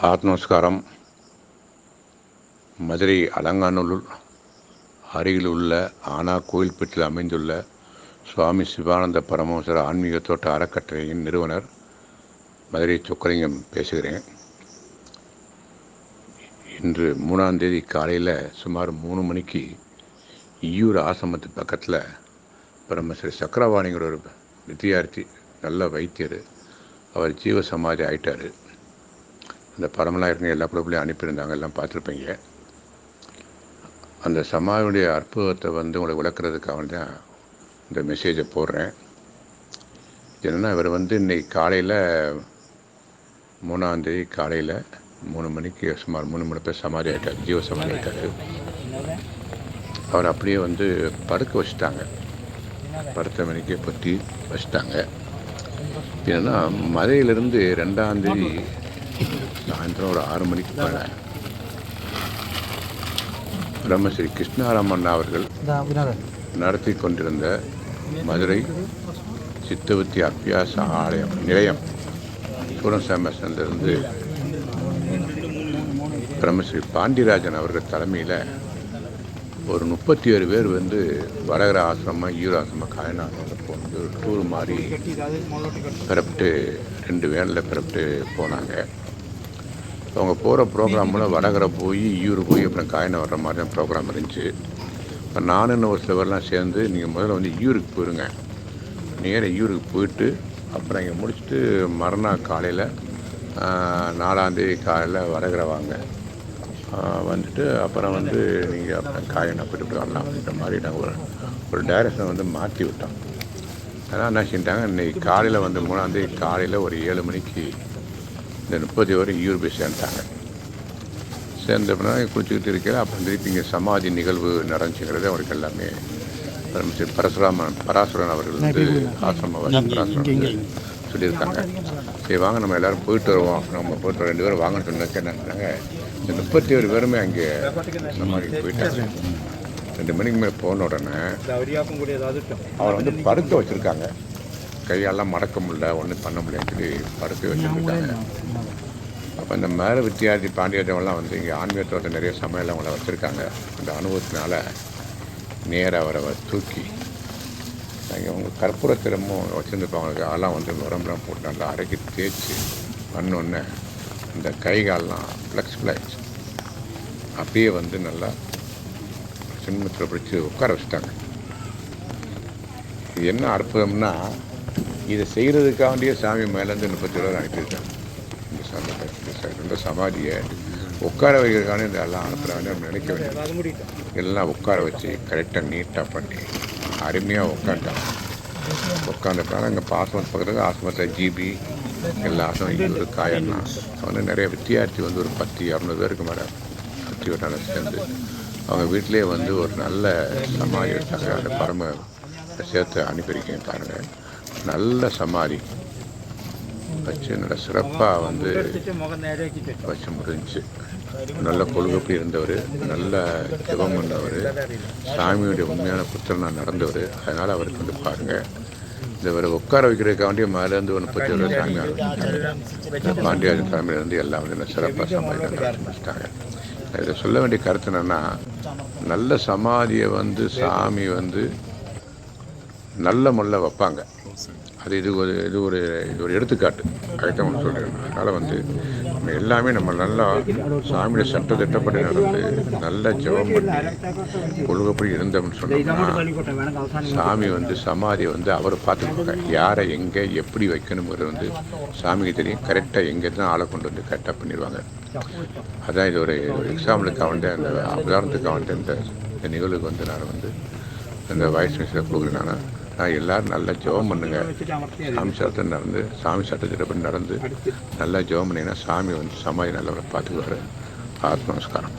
ஆத்மஸ்காரம். மதுரை அலங்காநல்லூர் அருகில் உள்ள ஆனா கோயில்பட்டில் அமைந்துள்ள சுவாமி சிவானந்த பரமோசர ஆன்மீக தோட்ட அறக்கட்டளையின் நிறுவனர் மதுரை சொக்கலிங்கம் பேசுகிறேன். இன்று மூணாம் தேதி காலையில் சுமார் மூணு மணிக்கு ஈயூர் ஆசிரமத்து பக்கத்தில் பிரம்மஸ்ரீ சக்கரவாணிங்கிற ஒரு வித்தியார்த்தி நல்ல வைத்தியர். அவர் ஜீவ சமாதி ஆயிட்டார். அந்த படமெல்லாம் இருக்க எல்லா குழுப்பிலையும் அனுப்பியிருந்தாங்க எல்லாம் பார்த்துருப்பீங்க. அந்த சமாதியுடைய அற்புதத்தை வந்து உங்களை விளக்குறதுக்காக தான் இந்த மெசேஜை போடுறேன். என்னென்னா இவர் வந்து இன்னைக்கு காலையில் மூணாந்தேதி காலையில் மூணு மணிக்கு சுமார் மூணு மணி பேர் சமாதி ஆகிட்டார் ஜீவ சமாதி ஆகிட்டார் அவர் அப்படியே வந்து படுக்க வச்சுட்டாங்க. படுத்த மணிக்கு பற்றி வச்சுட்டாங்க. என்னென்னா மதுரையிலிருந்து ரெண்டாந்தேதி சாயந்தரம் ஒரு ஆறு மணிக்கு மேலே பிரம்மஸ்ரீ கிருஷ்ணாராமன் அவர்கள் நடத்தி கொண்டிருந்த மதுரை சித்தவத்தி அபியாச ஆலயம் நிலையம். சூரன்சாமசந்திலிருந்து பிரம்மஸ்ரீ பாண்டியராஜன் அவர்கள் தலைமையில் ஒரு முப்பத்தி ஏழு பேர் வந்து வடகர ஆசிரமம் ஈர ஆசிரமம் வந்து ஒரு டூர் மாதிரி பிறப்பிட்டு ரெண்டு வேனில் பிறப்பிட்டு போனாங்க. அவங்க போகிற ப்ரோக்ராமில் வடகரை போய் ஈயூர் போய் அப்புறம் காயினை வர்ற மாதிரி தான் ப்ரோக்ராம் இருந்துச்சு. இப்போ நானும் இன்னும் ஒரு சிலவர்லாம் சேர்ந்து நீங்கள் முதல்ல வந்து ஈயூருக்கு போயிருங்க. நேராக ஈயூருக்கு போயிட்டு அப்புறம் இங்கே முடிச்சுட்டு மறுநாள் காலையில் நாலாந்தேதி காலையில் வடகரை வாங்க. வந்துட்டு அப்புறம் வந்து நீங்கள் அப்புறம் காயினை போயிட்டு வரலாம் அப்படின்ற மாதிரி நாங்கள் ஒரு ஒரு டைரக்ஷனை வந்து மாற்றி விட்டோம். அதனால் என்ன செஞ்சிட்டாங்க இன்றைக்கி காலையில் வந்து மூணாந்தேதி காலையில் ஒரு ஏழு மணிக்கு இந்த முப்பது வரை ஈயூர் போய் சேர்ந்துட்டாங்க சேர்ந்த பிறகு குளிச்சுக்கிட்டு இருக்கிற அப்புறம் திருப்பி இங்கே சமாதி நிகழ்வு நடந்துச்சுங்கிறது அவருக்கு எல்லாமே பரமஸ்ரீ பரசுராமன் பராசுரன் அவர்கள் வந்து ஆசிரமவாசி பராசுரன் சொல்லியிருக்காங்க. சரி வாங்க நம்ம எல்லோரும் போயிட்டு வருவோம். நம்ம போயிட்டு ரெண்டு பேரும் வாங்கன்னு சொன்னாக்க என்ன சொன்னாங்க இந்த முப்பத்தி ஏழு பேருமே அங்கே சமாதி போயிட்டாங்க. ரெண்டு மணிக்கு மேலே போன உடனே அவரை வந்து படுக்க வச்சுருக்காங்க. கையெல்லாம் மடக்க முடியல ஒன்றும் பண்ண முடியலன்னு சொல்லி படுக்க வச்சுருக்காங்க அப்போ இந்த மேல வித்தியார்த்தி பாண்டியத்தவங்களாம் வந்து இங்கே ஆன்மீகத்தோட நிறைய சமையல் அவங்கள வச்சுருக்காங்க. அந்த அனுபவத்தினால நேராக அவரை தூக்கி நாங்கள் அவங்க கற்பூர திறமும் வச்சுருந்துருப்பாங்க அதெல்லாம் வந்து உடம்புலாம் போட்டு நல்லா அரைக்கி தேய்ச்சி பண்ணோன்னே இந்த கை கால்லாம் ஃப்ளெக்சிபிள் ஆயிடுச்சு அப்படியே வந்து நல்லா சின்னத்தில் பிடிச்சி உட்கார வச்சுட்டாங்க. இது என்ன அற்புதம்னா இதை செய்கிறதுக்காண்டியே சாமி மேலேருந்து முப்பத்தி ரூபா அனுப்பியிருக்காங்க. இந்த சாமி இந்த சமாதியை உட்கார வைக்கிறதுக்கான இந்த எல்லாம் அனுப்புகிறாங்க நம்ம நினைக்க வேண்டியது. எல்லாம் உட்கார வச்சு கரெக்டாக நீட்டாக பண்ணி அருமையாக உட்காந்துட்டாங்க உட்காந்துட்டாங்க அங்கே ஆசிரமத்து பக்கத்தில் ஆசிரமத்தில் ஜிபி எல்லா ஆசிரமம் ஒரு காயம்னா வந்து நிறைய வித்தியார்த்தி வந்து ஒரு பத்து இரநூறு பேருக்கு மேலே சுற்றி வட்டான சேர்ந்து அவங்க வீட்டிலே வந்து ஒரு நல்ல சமாதி எடுத்தாங்க அந்த பரம சேர்த்து அனுப்பியிருக்கேன் பாருங்கள் நல்ல சமாதி. வச்சு நல்ல சிறப்பாக வந்து வச்சு முடிஞ்சு. நல்ல கொள்கைப்படி இருந்தவர் நல்ல ஜெபம் பண்ணவர் சாமியுடைய உண்மையான புத்திரனாக நடந்தவர். அதனால் அவருக்கு வந்து பாருங்கள் இந்த இவரை உட்கார வைக்கிறதுக்காண்டிய மேலேருந்து ஒரு ஒன்று ஏழு சாமி ஆரம்பிச்சிட்டாங்க. பாண்டியாஜன் சாமியிலேருந்து எல்லாம் வந்து சிறப்பாக சமாதி ஆரம்பிச்சிட்டாங்க இதை சொல்ல வேண்டிய கருத்து என்னென்னா நல்ல சமாதியை வந்து சாமி வந்து நல்ல முறையில் வைப்பாங்க. அது இது ஒரு இது ஒரு இது ஒரு எடுத்துக்காட்டு. அதுதான் ஒன்று சொல்கிறேன் அதனால் வந்து நம்ம எல்லாமே நம்ம நல்லா சாமியோட சட்ட திட்டப்படி நடந்து நல்ல ஜெபம் பண்ணி கொள்கைப்படி இருந்தோம்னு சொன்னோம்னா சாமி வந்து சமாதியை வந்து அவர் பார்த்துருப்பாங்க யாரை எங்கே எப்படி வைக்கணுங்கிறது வந்து சாமிக்கு தெரியும். கரெக்டாக எங்கே தான் ஆளை கொண்டு வந்து கரெக்டாக பண்ணிடுவாங்க. அதான் இது ஒரு எக்ஸாம்பிளுக்காக வந்து அந்த உதாரணத்துக்காக வந்து இந்த இந்த நிகழ்வுக்கு வந்து நான் வந்து இந்த வாய்ஸ் மெசேஜ் கொடுக்குறேன் நான். நான் எல்லோரும் நல்லா ஜெபம் பண்ணுங்க. சாமி சட்டத்தை நடந்து சாமி சட்டத்திட்டப்படி நடந்து நல்லா ஜெபம் பண்ணிங்கன்னா சாமி வந்து சமாதி நல்லவரை பார்த்துக்குவார். ஆத்ம நமஸ்காரம்.